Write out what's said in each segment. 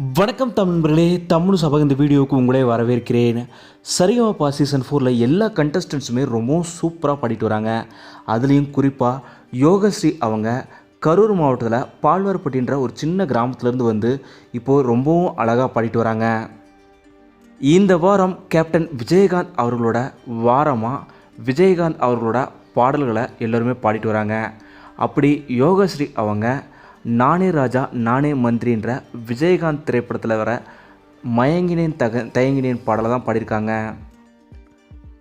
வணக்கம் தமிழ் நண்பர்களே தமிழ் சபை இந்த வீடியோவுக்கு உங்களே வரவேற்கிறேன். சரிகமாப்பா சீசன் ஃபோரில் எல்லா கண்டஸ்டன்ஸுமே ரொம்பவும் சூப்பராக பாடிட்டு வராங்க. அதுலேயும் குறிப்பாக யோகஸ்ரீ அவங்க கரூர் மாவட்டத்தில் பால்வார்பட்டின்ற ஒரு சின்ன கிராமத்துலேருந்து வந்து இப்போது ரொம்பவும் அழகாக பாடிட்டு வராங்க. இந்த வாரம் கேப்டன் விஜயகாந்த் அவர்களோட வாரமாக விஜயகாந்த் அவர்களோட பாடல்களை எல்லோருமே பாடிட்டு வராங்க. அப்படி யோகஸ்ரீ அவங்க நானே ராஜா நானே மந்திரின்ற விஜயகாந்த் திரைப்படத்தில் வர மயங்கினேன் தக தயங்கினேன் பாடலை தான் பாடியிருக்காங்க.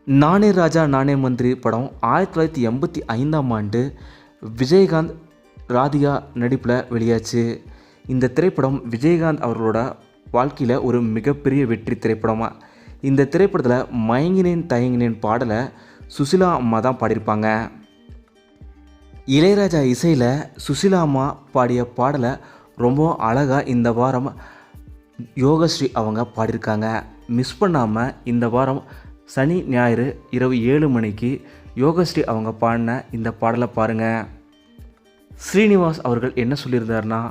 நானே ராஜா நானே மந்திரி படம் ஆயிரத்தி தொள்ளாயிரத்தி எண்பத்தி ஐந்தாம் ஆண்டு விஜயகாந்த் ராதிகா நடிப்பில் வெளியாச்சு. இந்த திரைப்படம் விஜயகாந்த் அவர்களோட வாழ்க்கையில் ஒரு மிகப்பெரிய வெற்றி திரைப்படமாக இந்த திரைப்படத்தில் மயங்கினேன் தயங்கினேன் பாடலை சுசிலா அம்மா தான் பாடியிருப்பாங்க. இளையராஜா இசையில் சுசிலாமா அம்மா பாடிய பாடலை ரொம்ப அழகாக இந்த வாரம் யோகஸ்ரீ அவங்க பாடியிருக்காங்க. மிஸ் பண்ணாமல் இந்த வாரம் சனி ஞாயிறு இரவு ஏழு மணிக்கு யோகஸ்ரீ அவங்க பாடின இந்த பாடலை பாருங்கள் ஸ்ரீனிவாஸ் அவர்கள் என்ன சொல்லியிருந்தார்னா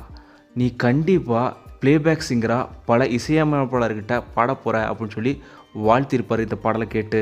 நீ கண்டிப்பாக ப்ளேபேக் சிங்கராக பல இசையமைப்பாளர்கிட்ட பாட போகிற அப்படின்னு சொல்லி வாழ்த்திருப்பார் இந்த பாடலை கேட்டு.